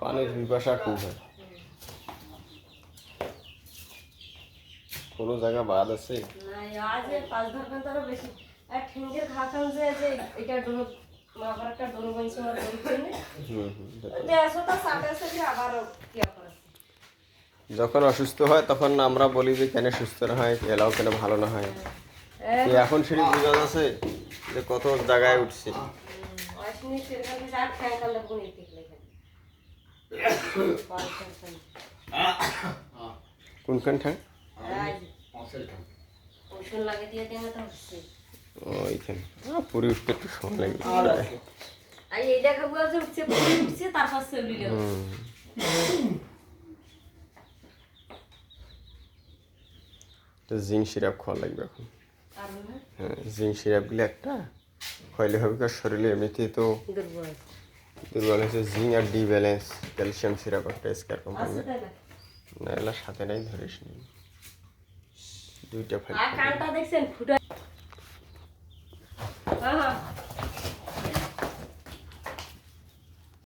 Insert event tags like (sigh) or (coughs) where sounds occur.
পানির পিপাসা খুব হয়। কোনো জায়গা বাদ আছে? যখন অসুস্থ হয় তখন আমরা বলি যে কেন সুস্থ না হয়? এলাও কেন ভালো না হয়? এই এখন সেটি বোঝা যাচ্ছে যে কত জায়গায় উঠছে। (coughs) অশ্বিনী সেরকম যা ঠ্যাং কালে গুণি টিকলে কোনখান ঠাং ওষুধ লাগে দিয়ে দিয়ে তো হচ্ছে ওইখানে পুরী উঠতে একটু সময় লাগবে জিঙ্ক সিরাপ খাওয়া লাগবে এখন। হ্যাঁ জিঙ্ক সিরাপগুলো একটা খাইলে হবে কি ওর শরীরে এমনিতেই তো দুর্বল হয়েছে জিঙ্ক আর ডি ব্যালেন্স ক্যালসিয়াম সিরাপ একটা স্কার কোম্পানি না? এলা সাথে নাই ধরিস নি। দুইটা ফাইল দেখছেন